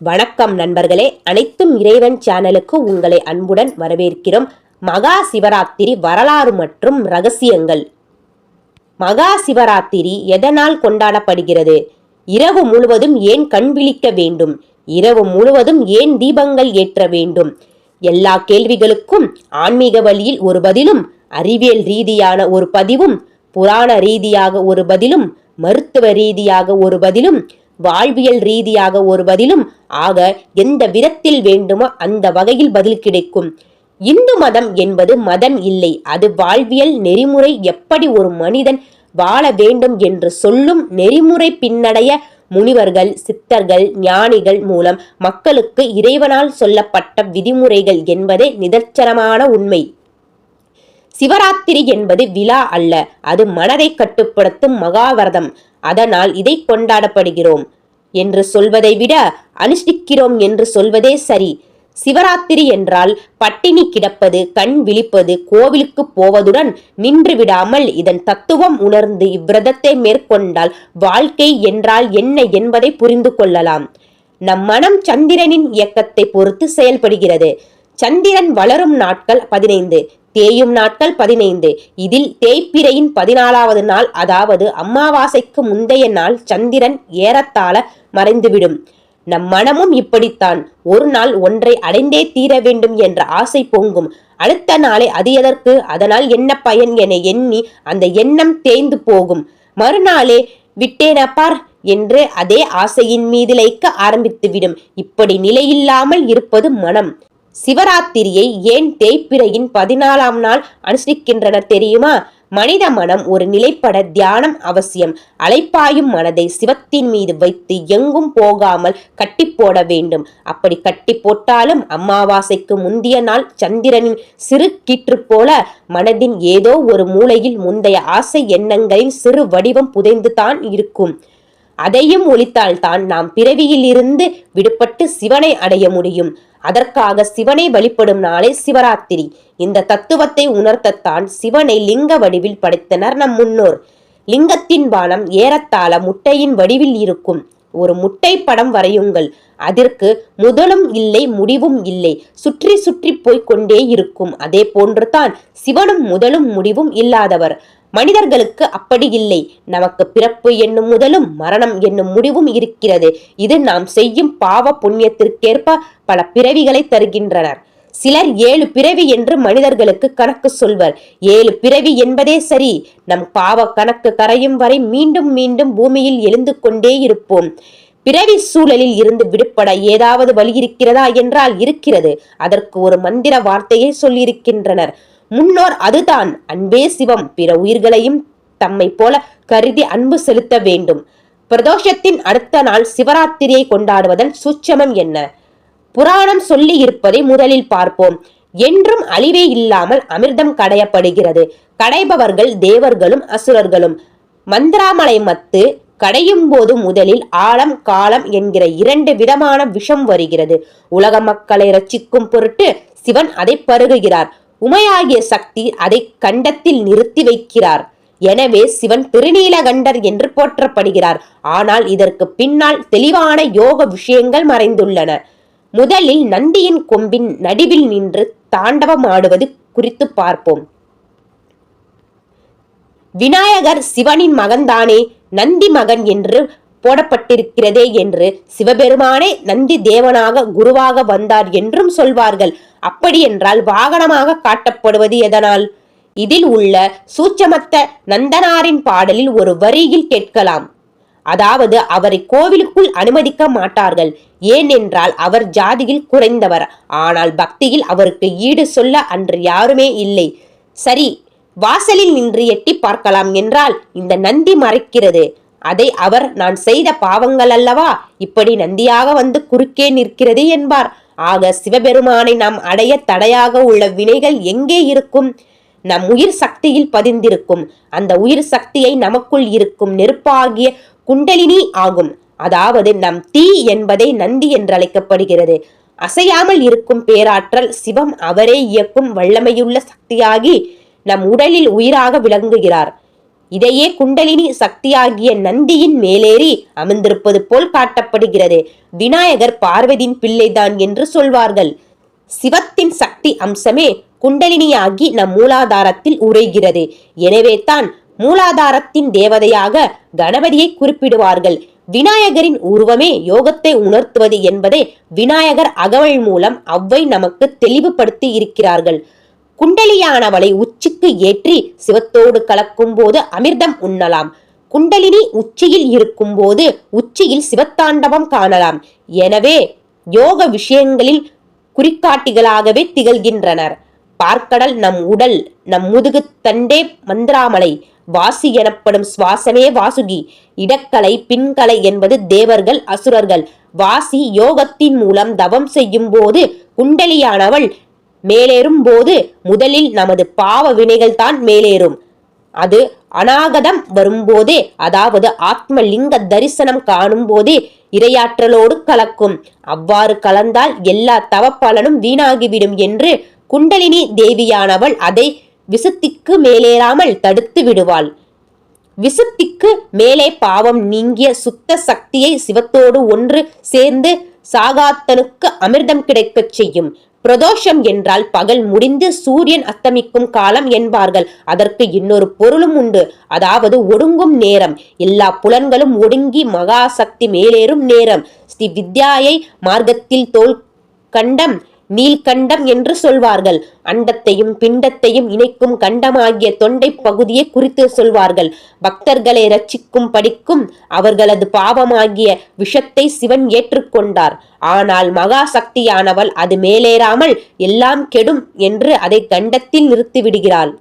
வணக்கம் நண்பர்களே. அனைத்தும் இறைவன் சேனலுக்கு உங்களை அன்புடன் வரவேற்கிறோம். மகா சிவராத்திரி வரலாறு மற்றும் ரகசியங்கள். மகா சிவராத்திரி எதனால் கொண்டாடப்படுகிறது? இரவு முழுவதும் ஏன் கண் விழிக்க வேண்டும்? இரவு முழுவதும் ஏன் தீபங்கள் ஏற்ற வேண்டும்? எல்லா கேள்விகளுக்கும் ஆன்மீக வழியில் ஒரு பதிலும் அறிவியல் ரீதியான ஒரு பதிவும் புராண ரீதியாக ஒரு பதிலும் மருத்துவ ரீதியாக ஒரு பதிலும் வாழ்வியல் ரீதியாக ஒரு பதிலும் ஆக எந்த விதத்தில் வேண்டுமோ அந்த வகையில் பதில் கிடைக்கும். இந்து மதம் என்பது மதம் இல்லை. அது வாழ்வியல் நெறிமுறை எப்படி ஒரு மனிதன் வாழ வேண்டும் என்று சொல்லும் நெறிமுறை பின்னடைய முனிவர்கள் சித்தர்கள் ஞானிகள் மூலம் மக்களுக்கு இறைவனால் சொல்லப்பட்ட விதிமுறைகள் என்பதே நிதர்சனமான உண்மை. சிவராத்திரி என்பது விழா அல்ல. அது மனதை கட்டுப்படுத்தும் மகாவரதம். அதனால் இதை கொண்டாடப்படுகிறோம் என்று சொல்வதை விட அனுஷ்டிக்கிறோம் என்று சொல்வதே சரி. சிவராத்திரி என்றால் பட்டினி கிடப்பது கண் விழிப்பது கோவிலுக்கு போவதுடன் நின்று விடாமல் இதன் தத்துவம் உணர்ந்து இவ்விரதத்தை மேற்கொண்டால் வாழ்க்கை என்றால் என்ன என்பதை புரிந்து கொள்ளலாம். நம் மனம் சந்திரனின் இயக்கத்தை பொறுத்து செயல்படுகிறது. சந்திரன் வளரும் நாட்கள் பதினைந்து தேயும் நாட்கள் பதினைந்து. இதில் தேய்ப்பிரையின் பதினாலாவது நாள் அதாவது அமாவாசைக்கு முந்தைய நாள் சந்திரன் ஏறத்தாழ மறைந்துவிடும். நம் மனமும் இப்படித்தான். ஒரு நாள் ஒன்றை அடைந்தே தீர வேண்டும் என்ற ஆசை பொங்கும். அடுத்த நாளை அது எதற்கு? அதனால் என்ன பயன் என எண்ணி அந்த எண்ணம் தேய்ந்து போகும். மறுநாளே விட்டேனப்பார் என்று அதே ஆசையின் மீது லைக்க ஆரம்பித்துவிடும். இப்படி நிலையில்லாமல் இருப்பது மனம். சிவராத்திரியை ஏன் தேய்ப்பிரையின் பதினாலாம் நாள் அனுஷ்டிக்கின்றனர் தெரியுமா? மனித மனம் ஒரு நிலைப்பட தியானம் அவசியம். அலைப்பாயும் மனதை சிவத்தின் மீது வைத்து எங்கும் போகாமல் கட்டி போட வேண்டும். அப்படி கட்டி போட்டாலும் அமாவாசைக்கு முந்திய நாள் சந்திரனின் சிறு கீற்று போல மனதின் ஏதோ ஒரு மூலையில் முந்தைய ஆசை எண்ணங்களின் சிறு வடிவம் புதைந்துதான் இருக்கும். அதையும் ஒழித்தால்தான் நாம் பிறவியிலிருந்து விடுபட்டு சிவனை அடைய முடியும். அதற்காக சிவனை வழிபடும் நாளே சிவராத்திரி. இந்த தத்துவத்தை உணர்த்தத்தான் சிவனை லிங்க வடிவில் படைத்தனர் நம் முன்னோர். லிங்கத்தின் பானம் ஏறத்தாழ முட்டையின் வடிவில் இருக்கும். ஒரு முட்டை படம் வரையுங்கள். அதற்கு முதலும் இல்லை முடிவும் இல்லை. சுற்றி சுற்றி போய்க் கொண்டே இருக்கும். அதே போன்றுதான் சிவனும் முதலும் முடிவும் இல்லாதவர். மனிதர்களுக்கு அப்படி இல்லை. நமக்கு பிறப்பு என்னும் முதலும் மரணம் என்னும் முடிவும் இருக்கிறது. இது நாம் செய்யும் பாவ புண்ணியத்திற்கேற்ப பல பிறவிகளை தருகின்றனர். சிலர் ஏழு பிறவி என்று மனிதர்களுக்கு கணக்கு சொல்வர். ஏழு பிறவி என்பதே சரி. நம் பாவ கணக்கு கரையும் வரை மீண்டும் மீண்டும் பூமியில் எழுந்து கொண்டே இருப்போம். பிறவி சூழலில் இருந்து விடுபட ஏதாவது வழி இருக்கிறதா என்றால் இருக்கிறது. அதற்கு ஒரு மந்திர வார்த்தையை சொல்லியிருக்கின்றனர். முன்னோர் அதுதான். அன்பே சிவம். பிற உயிர்களையும் தம்மை போல கருதி அன்பு செலுத்த வேண்டும். பிரதோஷத்தின் அடுத்த நாள் சிவராத்திரியை கொண்டாடுவதன் சூட்சமம் என்ன? புராணம் சொல்லி இருப்பதை முதலில் பார்ப்போம். என்றும் அழிவே இல்லாமல் அமிர்தம் கடையப்படுகிறது. கடைபவர்கள் தேவர்களும் அசுரர்களும். மந்திராமலை மத்து கடையும் போது முதலில் ஆழம் காலம் என்கிற இரண்டு விதமான விஷம் வருகிறது. உலக மக்களை ரட்சிக்கும் பொருட்டு சிவன் அதை பருகுகிறார். உமையாகிய சக்தி அதை கண்டத்தில் நிறுத்தி வைக்கிறார். எனவே சிவன் திருநீலகண்டர் என்று போற்றப்படுகிறார். ஆனால் இதற்கு பின்னால் தெளிவான யோக விஷயங்கள் மறைந்துள்ளன. முதலில் நந்தியின் கொம்பின் நடுவில் நின்று தாண்டவமாடுவது குறித்து பார்ப்போம். விநாயகர் சிவனின் மகன்தானே நந்தி மகன் என்று போடப்பட்டிருக்கிறதே என்று சிவபெருமானே நந்தி தேவனாக குருவாக வந்தார் என்றும் சொல்வார்கள். அப்படியென்றால் வாகனமாக காட்டப்படுவது எதனால்? இதில் உள்ள சூச்சமத்த நந்தனாரின் பாடலில் ஒரு வரியில் கேட்கலாம். அதாவது அவரை கோவிலுக்குள் அனுமதிக்க மாட்டார்கள். ஏனென்றால் அவர் ஜாதியில் குறைந்தவர். ஆனால் பக்தியில் அவருக்கு ஈடு சொல்ல அன்று யாருமே இல்லை. சரி வாசலில் நின்று எட்டி பார்க்கலாம் என்றால் இந்த நந்தி மறைக்கிறது. அதை அவர் நான் செய்த பாவங்கள் அல்லவா? இப்படி நந்தியாக வந்து குறுக்கே நிற்கிறது என்பார். ஆக சிவபெருமானை நாம் அடைய தடையாக உள்ள வினைகள் எங்கே இருக்கும்? நம் உயிர் சக்தியில் பதிந்திருக்கும். அந்த உயிர் சக்தியை நமக்குள் இருக்கும் நெருப்பாகிய குண்டலினி ஆகும். அதாவது நம் தீ என்பதை நந்தி என்றழைக்கப்படுகிறது. அசையாமல் இருக்கும் பேராற்றல் சிவம் அவரே இயக்கும் வல்லமையுள்ள சக்தியாகி நம் உடலில் உயிராக விளங்குகிறார். இதையே குண்டலினி சக்தியாகிய நந்தியின் மேலேறி அமர்ந்திருப்பது போல் காட்டப்படுகிறது. விநாயகர் பார்வதியின் பிள்ளைதான் என்று சொல்வார்கள். சிவத்தின் சக்தி அம்சமே குண்டலினியாகி நம் மூலாதாரத்தில் உரைகிறது எனவே தான் மூலாதாரத்தின் தேவதையாக கணபதியை குறிப்பிடுவார்கள். விநாயகரின் உருவமே யோகத்தை உணர்த்துவது என்பதை விநாயகர் அகவல் மூலம் அவ்வை நமக்கு தெளிவுபடுத்தி இருக்கிறார்கள். குண்டலியானவளை உச்சிக்கு ஏற்றி சிவத்தோடு கலக்கும் போது அமிர்தம் உண்ணலாம். குண்டலினி உச்சியில் இருக்கும் போது உச்சியில் சிவத்தாண்டவம் காணலாம். எனவே யோக விஷயங்களில் குறிக்காட்டிகளாகவே திகழ்கின்றனர். பார்க்கடல் நம் உடல் நம் முதுகு தண்டே மந்திராமலை. வாசி எனப்படும் சுவாசமே வாசுகி. இடக்கலை பின்கலை என்பது தேவர்கள் அசுரர்கள். வாசி யோகத்தின் மூலம் தவம் செய்யும் போது குண்டலியானவள் மேலேறும் போது முதலில் நமது பாவ வினைகள் தான் மேலேறும். அது அநாகதம் வரும்போதே அதாவது ஆத்ம லிங்க தரிசனம் காணும் போதே இரையாற்றலோடு கலக்கும். அவ்வாறு கலந்தால் எல்லா தவப்பலனும் வீணாகிவிடும் என்று குண்டலினி தேவியானவள் அதை விசுத்திக்கு மேலேறாமல் தடுத்து விடுவாள். விசுத்திக்கு மேலே பாவம் நீங்கிய சுத்த சக்தியை சிவத்தோடு ஒன்று சேர்ந்து சாகாத்தனுக்கு அமிர்தம் கிடைக்கச் செய்யும். பிரதோஷம் என்றால் பகல் முடிந்து சூரியன் அஸ்தமிக்கும் காலம் என்பார்கள். அதற்கு இன்னொரு பொருளும் உண்டு. அதாவது ஒடுங்கும் நேரம். எல்லா புலன்களும் ஒடுங்கி மகாசக்தி மேலேறும் நேரம். ஸ்ரீ வித்யாயை மார்க்கத்தில் தோல் கண்டம் நீல்கண்டம் என்று சொல்வார்கள். அண்டத்தையும் பிண்டத்தையும் இணைக்கும் கண்டமாகிய தொண்டை பகுதியை குறித்து சொல்வார்கள். பக்தர்களை ரட்சிக்கும் படிக்கும் அவர்களது பாவமாகிய விஷத்தை சிவன் ஏற்றுக்கொண்டார். ஆனால் மகா சக்தியானவள் அது மேலேறாமல் எல்லாம் கெடும் என்று அதை கண்டத்தில் நிறுத்திவிடுகிறாள்.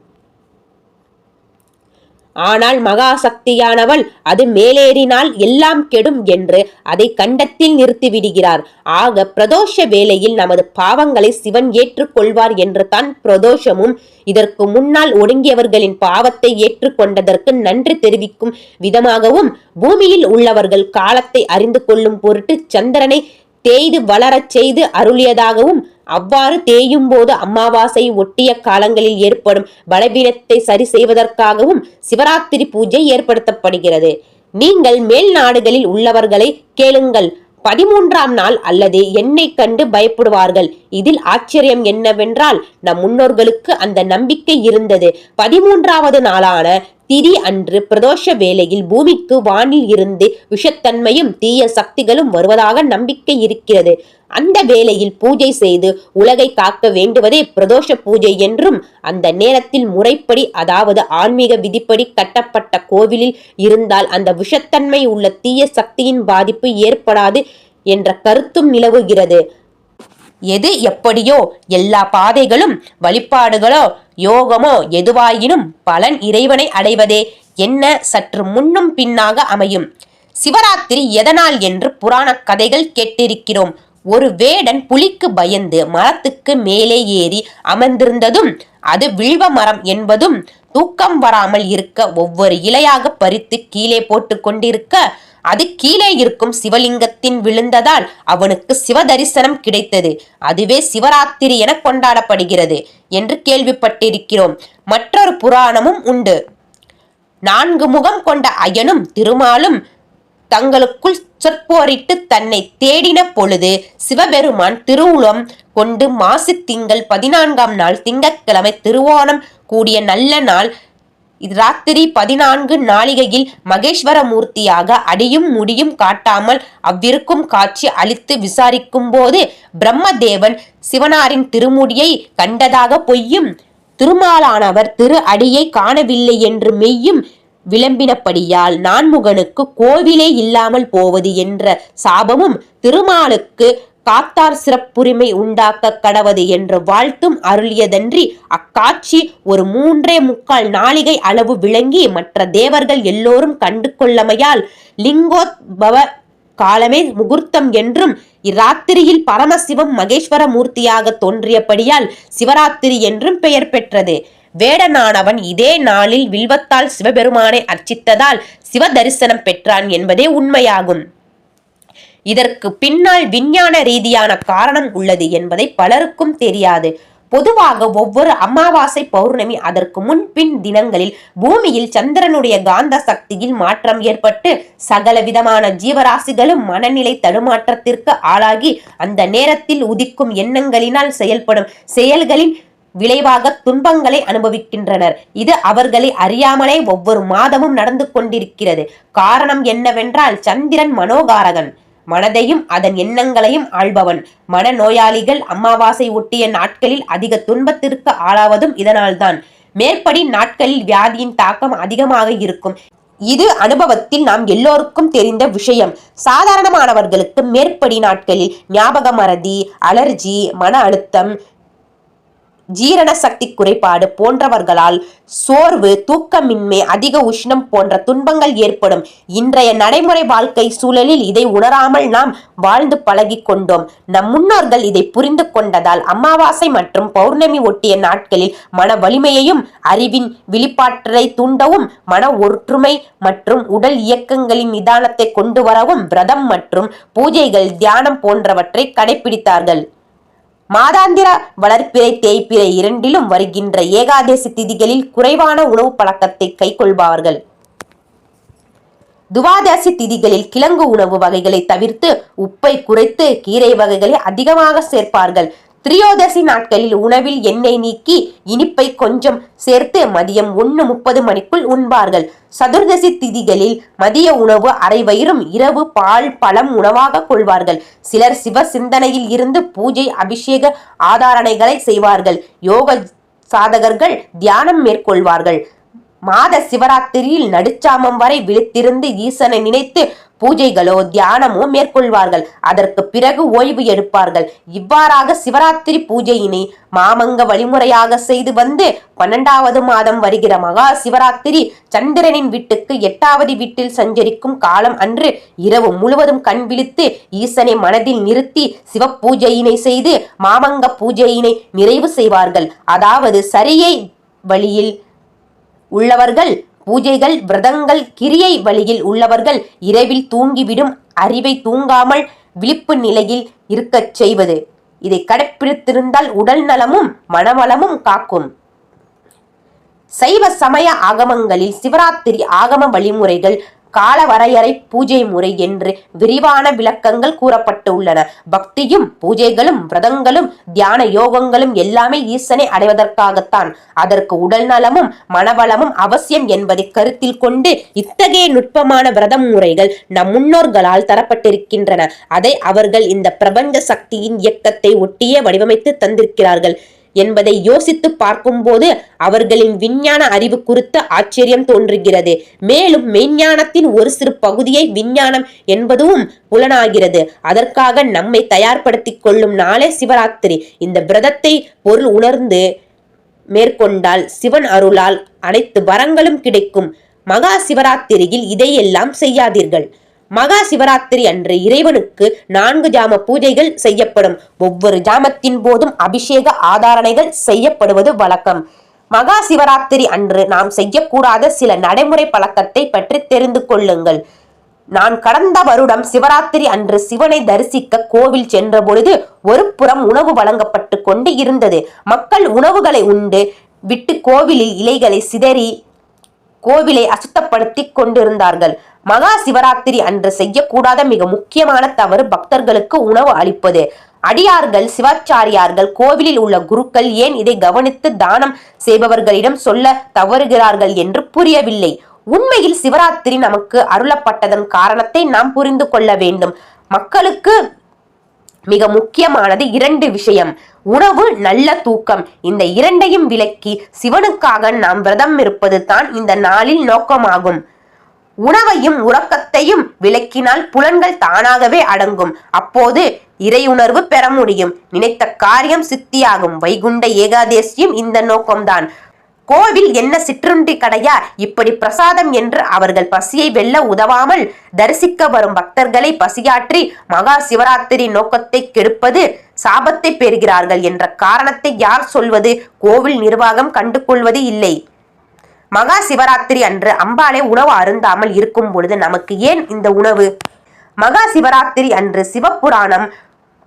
ஆனால் மகாசக்தியானவள் அது மேலேறினால் எல்லாம் கெடும் என்று அதை கண்டத்தில் நிறுத்திவிடுகிறார். ஆக பிரதோஷ வேளையில் நமது பாவங்களை சிவன் ஏற்றுக்கொள்வார் என்று தான் பிரதோஷமும் இதற்கு முன்னால் ஒடுங்கியவர்களின் பாவத்தை ஏற்றுக்கொண்டதற்கு நன்றி தெரிவிக்கும் விதமாகவும் பூமியில் உள்ளவர்கள் காலத்தை அறிந்து கொள்ளும் பொருட்டு சந்திரனை தேய்து வளரச் செய்து அருளியதாகவும் அவ்வாறு தேயும் போது அமாவாசை ஒட்டிய காலங்களில் ஏற்படும் பலவீனத்தை சரி செய்வதற்காகவும் சிவராத்திரி பூஜை ஏற்படுத்தப்படுகிறது. நீங்கள் மேல் நாடுகளில் உள்ளவர்களை கேளுங்கள். பதிமூன்றாம் நாள் அல்லது என்னை கண்டு பயப்படுவார்கள். இதில் ஆச்சரியம் என்னவென்றால் நம் முன்னோர்களுக்கு அந்த நம்பிக்கை இருந்தது. பதிமூன்றாவது நாளான திதி அன்று பிரதோஷ வேளையில் பூமிக்கு வானில் இருந்து விஷத்தன்மையும் தீய சக்திகளும் வருவதாக நம்பிக்கை இருக்கிறது. அந்த வேளையில் பூஜை செய்து உலகை காக்க வேண்டுவதே பிரதோஷ பூஜை என்றும் அந்த நேரத்தில் முறைப்படி அதாவது ஆன்மீக விதிப்படி கட்டப்பட்ட கோவிலில் இருந்தால் அந்த விஷத்தன்மை உள்ள தீய சக்தியின் பாதிப்பு ஏற்படாது என்ற கருத்தும் நிலவுகிறது. எது எப்படியோ எல்லா பாதைகளும் வழிபாடுகளோ யோகமோ எதுவாயினும் பலன் இறைவனை அடைவதே என்ன சற்று முன்னும் பின்னாக அமையும். சிவராத்திரி எதனால் என்று புராண கதைகள் கேட்டிருக்கிறோம். ஒரு வேடன் புலிக்கு பயந்து மரத்துக்கு மேலே ஏறி அமர்ந்திருந்ததும் அது வில்வ மரம் என்பதும் தூக்கம் வராமல் இருக்க ஒவ்வொரு இலையாக பறித்து கீழே போட்டு கொண்டிருக்க அது கீழே இருக்கும் சிவலிங்கத்தின் விழுந்ததால் அவனுக்கு சிவதரிசனம் கிடைத்தது. அதுவே சிவராத்திரி என கொண்டாடப்படுகிறது என்று கேள்விப்பட்டிருக்கிறோம். மற்றொரு புராணமும் உண்டு. நான்கு முகம் கொண்ட அயனும் திருமாலும் தங்களுக்குள் சொற்போரிட்டு தன்னை தேடின பொழுது சிவபெருமான் திருவுளம் கொண்டு மாசி திங்கள் பதினான்காம் நாள் திங்கட்கிழமை திருவோணம் கூடிய நல்ல நாள் ராத்திரி பதினான்கு நாளிகையில் மகேஸ்வர மூர்த்தியாக அடியும் முடியும் காட்டாமல் அவ்விருக்கும் காட்சி அளித்து விசாரிக்கும் போது பிரம்மதேவன் சிவனாரின் திருமுடியை கண்டதாக பொய்யும் திருமாலானவர் திரு அடியை காணவில்லை என்று மெய்யும் விளம்பினபடியால் நான்முகனுக்கு கோவிலே இல்லாமல் போவது என்ற சாபமும் திருமாலுக்கு காத்தார் சிறப்புரிமை உண்டாக்க கடவது என்று வாழ்த்தும் அருளியதன்றி அக்காட்சி ஒரு மூன்றே முக்கால் நாளிகை அளவு விளங்கி மற்ற தேவர்கள் எல்லோரும் கண்டு கொள்ளமையால் லிங்கோத்பவ காலமே முகூர்த்தம் என்றும் இராத்திரியில் பரமசிவம் மகேஸ்வர மூர்த்தியாக தோன்றியபடியால் சிவராத்திரி என்றும் பெயர் பெற்றது. வேடனானவன் இதே நாளில் வில்வத்தால் சிவபெருமானை அர்ச்சித்ததால் சிவ தரிசனம் பெற்றான் என்பதே உண்மையாகும். இதற்கு பின்னால் விஞ்ஞான ரீதியான காரணம் உள்ளது என்பதை பலருக்கும் தெரியாது. பொதுவாக ஒவ்வொரு அமாவாசை பௌர்ணமி அதற்கு முன்பின் தினங்களில் பூமியில் சந்திரனுடைய காந்த சக்தியில் மாற்றம் ஏற்பட்டு சகல விதமான ஜீவராசிகளும் மனநிலை தடுமாற்றத்திற்கு ஆளாகி அந்த நேரத்தில் உதிக்கும் எண்ணங்களினால் செயல்படும் செயல்களின் விளைவாக துன்பங்களை அனுபவிக்கின்றனர். இது அவர்களை அறியாமலே ஒவ்வொரு மாதமும் நடந்து கொண்டிருக்கிறது. காரணம் என்னவென்றால் சந்திரன் மனோகாரகன். மனதையும் அதன் எண்ணங்களையும் ஆள்பவன். மனநோயாளிகள் அமாவாசை ஒட்டிய நாட்களில் அதிக துன்பத்திற்கு ஆளாவதும் இதனால்தான். மேற்படி நாட்களில் வியாதியின் தாக்கம் அதிகமாக இருக்கும். இது அனுபவத்தில் நாம் எல்லோருக்கும் தெரிந்த விஷயம். சாதாரணமானவர்களுக்கு மேற்படி நாட்களில் ஞாபக மறதி அலர்ஜி மன அழுத்தம் ஜீரண சக்தி குறைபாடு போன்றவர்களால் சோர்வு தூக்கமின்மை அதிக உஷ்ணம் போன்ற துன்பங்கள் ஏற்படும். இன்றைய நடைமுறை வாழ்க்கை சூழலில் இதை உணராமல் நாம் வாழ்ந்து பழகி கொண்டோம். நம் முன்னோர்கள் இதை புரிந்து கொண்டதால் அமாவாசை மற்றும் பௌர்ணமி ஒட்டிய நாட்களில் மன வலிமையையும் அறிவின் விழிப்பாற்றலை தூண்டவும் மன ஒற்றுமை மற்றும் உடல் இயக்கங்களின் நிதானத்தை கொண்டு வரவும் விரதம் மற்றும் பூஜைகள் தியானம் போன்றவற்றை கடைபிடித்தார்கள். மாதாந்திர வளர்ப்பிறை தேய்ப்பிறை இரண்டிலும் வருகின்ற ஏகாதசி திதிகளில் குறைவான உணவு பழக்கத்தை கைக்கொள்பவர்கள். துவாதசி திதிகளில் கிழங்கு உணவு வகைகளை தவிர்த்து உப்பை குறைத்து கீரை வகைகளை அதிகமாக சேர்ப்பார்கள். திரியோதசி நாட்களில் உணவில் எண்ணெய் நீக்கி இனிப்பை கொஞ்சம் சேர்த்து மதியம் ஒன்று முப்பது மணிக்குள் உண்பார்கள். சதுர்தசி திதிகளில் மதிய உணவு அரை வயிறும் இரவு பால் பழம் உணவாக கொள்வார்கள். சிலர் சிவ சிந்தனையில் இருந்து பூஜை அபிஷேக ஆதாரணைகளை செய்வார்கள். யோக சாதகர்கள் தியானம் மேற்கொள்வார்கள். மாத சிவராத்திரியில் நடுச்சாமம் வரை விழித்திருந்து ஈசனை நினைத்து பூஜைகளோ தியானமோ மேற்கொள்வார்கள். அதற்கு பிறகு ஓய்வு எடுப்பார்கள். இவ்வாறாக சிவராத்திரி பூஜையினை மாமங்க வழிமுறையாக செய்து வந்து பன்னெண்டாவது மாதம் வருகிற மகா சிவராத்திரி சந்திரனின் வீட்டுக்கு எட்டாவது வீட்டில் சஞ்சரிக்கும் காலம் அன்று இரவு முழுவதும் கண் விழித்து ஈசனை மனதில் நிறுத்தி சிவ பூஜையினை செய்து மாமங்க பூஜையினை நிறைவு செய்வார்கள். அதாவது சரியை வழியில் உள்ளவர்கள் பூஜைகள் விரதங்கள் கிரியை வழியில் உள்ளவர்கள் இரவில் தூங்கிவிடும் அறிவை தூங்காமல் விழிப்பு நிலையில் இருக்கச் செய்வது. இதை கடைப்பிடித்திருந்தால் உடல் நலமும் மனவளமும் காக்கும். சைவ சமய ஆகமங்களில் சிவராத்திரி ஆகம வழிமுறைகள் கால வரையறை பூஜை முறை என்று விரிவான விளக்கங்கள் கூறப்பட்டு உள்ளன பக்தியும் பூஜைகளும் விரதங்களும் தியான யோகங்களும் எல்லாமே ஈசனை அடைவதற்காகத்தான். அதற்கு உடல் நலமும் மனவளமும் அவசியம் என்பதை கருத்தில் கொண்டு இத்தகைய நுட்பமான விரதம் முறைகள் நம் முன்னோர்களால் தரப்பட்டிருக்கின்றன. அதை அவர்கள் இந்த பிரபஞ்ச சக்தியின் இயக்கத்தை ஒட்டியே வடிவமைத்து தந்திருக்கிறார்கள். என்பதை யோசித்து பார்க்கும்போது அவர்களின் விஞ்ஞான அறிவு குறித்த ஆச்சரியம் தோன்றுகிறது. மேலும் மெய்ஞானத்தின் ஒரு சிறு பகுதியை விஞ்ஞானம் என்பதும் புலனாகிறது. அதற்காக நம்மை தயார்படுத்திக் கொள்ளும் நாளே சிவராத்திரி. இந்த விரதத்தை பொருள் உணர்ந்து மேற்கொண்டால் சிவன் அருளால் அனைத்து வரங்களும் கிடைக்கும். மகா சிவராத்திரியில் இதையெல்லாம் செய்யாதீர்கள். மகா சிவராத்திரி அன்று இறைவனுக்கு நான்கு ஜாம பூஜைகள் செய்யப்படும். ஒவ்வொரு ஜாமத்தின் போதும் அபிஷேக ஆதாரணைகள் செய்யப்படுவது வழக்கம். மகா சிவராத்திரி அன்று நாம் செய்யக்கூடாத சில நடைமுறை பழக்கத்தை பற்றி தெரிந்து கொள்ளுங்கள். நான் கடந்த வருடம் சிவராத்திரி அன்று சிவனை தரிசிக்க கோவில் சென்ற பொழுது ஒரு புறம் உணவு வழங்கப்பட்டு கொண்டு இருந்தது. மக்கள் உணவுகளை உண்டு விட்டு கோவிலில் இலைகளை சிதறி கோவிலை அசுத்தப்படுத்தி கொண்டிருந்தார்கள். மகா சிவராத்திரி அன்று செய்யக்கூடாத மிக முக்கியமான தவறு பக்தர்களுக்கு உணவு அளிப்பது. அடியார்கள் சிவாச்சாரியார்கள் கோவிலில் உள்ள குருக்கள் ஏன் இதை கவனித்து தானம் செய்பவர்களிடம் சொல்ல தவறுகிறார்கள் என்று புரியவில்லை. உண்மையில் சிவராத்திரி நமக்கு அருளப்பட்டதன் காரணத்தை நாம் புரிந்து கொள்ள வேண்டும். மக்களுக்கு மிக முக்கியமானது இரண்டு விஷயம். உணவு நல்ல தூக்கம். இந்த இரண்டையும் விலக்கி சிவனுக்காக நாம் விரதம் இருப்பது தான் இந்த நாளில் நோக்கமாகும். உணவையும் உறக்கத்தையும் விளக்கினால் புலன்கள் தானாகவே அடங்கும். அப்போது இறையுணர்வு பெற முடியும். நினைத்த காரியம் சித்தியாகும். வைகுண்ட ஏகாதேசியும் இந்த நோக்கம்தான். கோவில் என்ன சிற்றுண்டி கடையா? இப்படி பிரசாதம் என்று அவர்கள் பசியை வெல்ல உதவாமல் தரிசிக்க வரும் பக்தர்களை பசியாற்றி மகா சிவராத்திரி நோக்கத்தை கெடுப்பது சாபத்தை பெறுகிறார்கள் என்ற காரணத்தை யார் சொல்வது? கோவில் நிர்வாகம் கண்டுகொள்வது இல்லை. மகா சிவராத்திரி அன்று அம்பாளை உணவு அருந்தாமல் இருக்கும் பொழுது நமக்கு ஏன் இந்த உணவு? மகா சிவராத்திரி அன்று சிவபுராணம்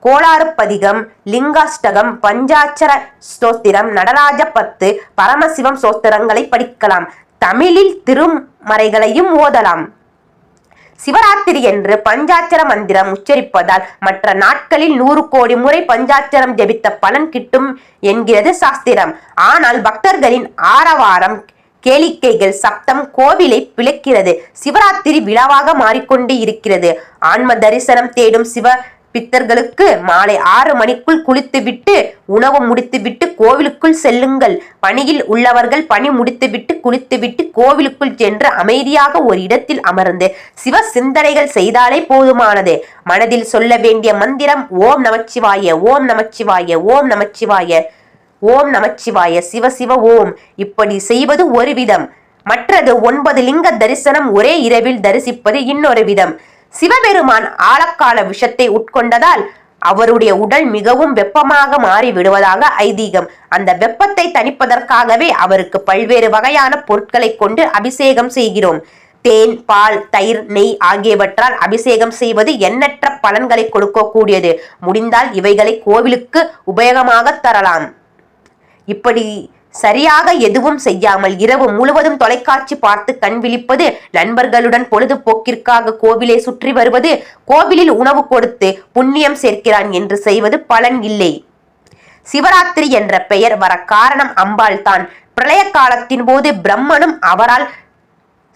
கோளாறு பதிகம் லிங்காஷ்டகம் பஞ்சாட்சர ஸ்தோத்திரம் நடராஜ பத்து பரமசிவம் சோத்திரங்களை படிக்கலாம். தமிழில் திருமறைகளையும் ஓதலாம். சிவராத்திரி என்று பஞ்சாட்சர மந்திரம் உச்சரிப்பதால் மற்ற நாட்களில் நூறு கோடி முறை பஞ்சாட்சரம் ஜெபித்த பலன் கிட்டும் என்கிறது சாஸ்திரம். ஆனால் பக்தர்களின் ஆரவாரம் கேளிக்கைகள் சப்தம் கோவிலை பிளக்கிறது. சிவராத்திரி விழாவாக மாறிக்கொண்டு இருக்கிறது. ஆன்ம தரிசனம் தேடும் சிவ பித்தர்களுக்கு மாலை ஆறு மணிக்குள் குளித்துவிட்டு உணவு முடித்துவிட்டு கோவிலுக்குள் செல்லுங்கள். பணியில் உள்ளவர்கள் பணி முடித்துவிட்டு குளித்துவிட்டு கோவிலுக்குள் சென்று அமைதியாக ஒரு இடத்தில் அமர்ந்து சிவ சிந்தனைகள் செய்தாலே போதுமானது. மனதில் சொல்ல வேண்டிய மந்திரம் ஓம் நமச்சிவாய ஓம் நமச்சிவாய ஓம் நமச்சிவாய. ஓம் நமச்சிவாய சிவ சிவ ஓம். இப்படி செய்வது ஒரு விதம். மற்றது ஒன்பது லிங்க தரிசனம் ஒரே இரவில் தரிசிப்பது இன்னொரு விதம். சிவபெருமான் ஆழக்கால விஷத்தை உட்கொண்டதால் அவருடைய உடல் மிகவும் வெப்பமாக மாறி விடுவதாக ஐதீகம். அந்த வெப்பத்தை தணிப்பதற்காகவே அவருக்கு பல்வேறு வகையான பொருட்களை கொண்டு அபிஷேகம் செய்கிறோம். தேன் பால் தயிர் நெய் ஆகியவற்றால் அபிஷேகம் செய்வது எண்ணற்ற பலன்களை கொடுக்கக்கூடியது. முடிந்தால் இவைகளை கோவிலுக்கு உபயோகமாக தரலாம். இப்படி சரியாக எதுவும் செய்யாமல் இரவு முழுவதும் தொலைக்காட்சி பார்த்து கண் விழிப்பது நண்பர்களுடன் பொழுதுபோக்கிற்காக கோவிலை சுற்றி வருவது கோவிலில் உணவு கொடுத்து புண்ணியம் சேர்க்கிறான் என்று செய்வது பலன் இல்லை. சிவராத்திரி என்ற பெயர் வர காரணம் அம்பாள் தான் பிரளய காலத்தின் போது பிரம்மனும் அவரால்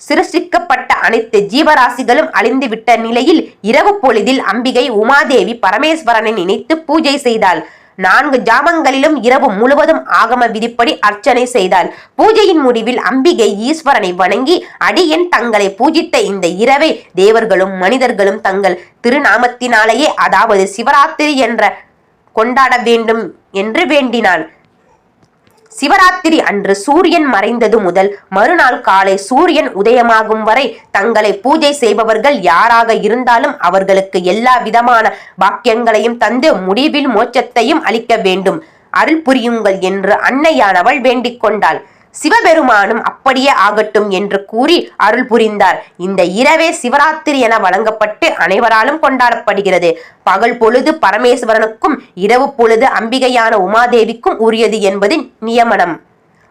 சிருஷ்டிக்கப்பட்ட அனைத்து ஜீவராசிகளும் அழிந்துவிட்ட நிலையில் இரவு பொழுதில் அம்பிகை உமாதேவி பரமேஸ்வரனை நினைத்து பூஜை செய்தாள். நான்கு ஜாமங்களிலும் இரவு முழுவதும் ஆகம விதிப்படி அர்ச்சனை செய்தாள். பூஜையின் முடிவில் அம்பிகை ஈஸ்வரனை வணங்கி அடியன் தங்களை பூஜித்த இந்த இரவை தேவர்களும் மனிதர்களும் தங்கள் திருநாமத்தினாலேயே அதாவது சிவராத்திரி என்ற கொண்டாட வேண்டும் என்று வேண்டினாள். சிவராத்திரி அன்று சூரியன் மறைந்தது முதல் மறுநாள் காலை சூரியன் உதயமாகும் வரை தங்களை பூஜை செய்பவர்கள் யாராக இருந்தாலும் அவர்களுக்கு எல்லா விதமான பாக்கியங்களையும் தந்து முடிவில் மோட்சத்தையும் அளிக்க வேண்டும். அருள் புரியுங்கள் என்று அன்னையானவள் வேண்டிக் கொண்டாள். சிவபெருமானும் அப்படியே ஆகட்டும் என்று கூறி அருள் புரிந்தார். இந்த இரவே சிவராத்திரி என வழங்கப்பட்டு அனைவராலும் கொண்டாடப்படுகிறது. பகல் பொழுது பரமேஸ்வரனுக்கும் இரவு பொழுது அம்பிகையான உமாதேவிக்கும் உரியது என்பது நியமனம்.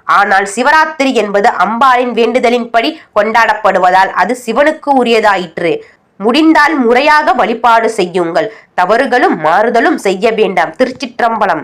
ஆனால் சிவராத்திரி என்பது அம்பாளின் வேண்டுதலின்படி கொண்டாடப்படுவதால் அது சிவனுக்கு உரியதாயிற்று. முடிந்தால் முறையாக வழிபாடு செய்யுங்கள். தவறுகளும் மாறுதலும் செய்ய வேண்டாம். திருச்சிற்றம்பலம்.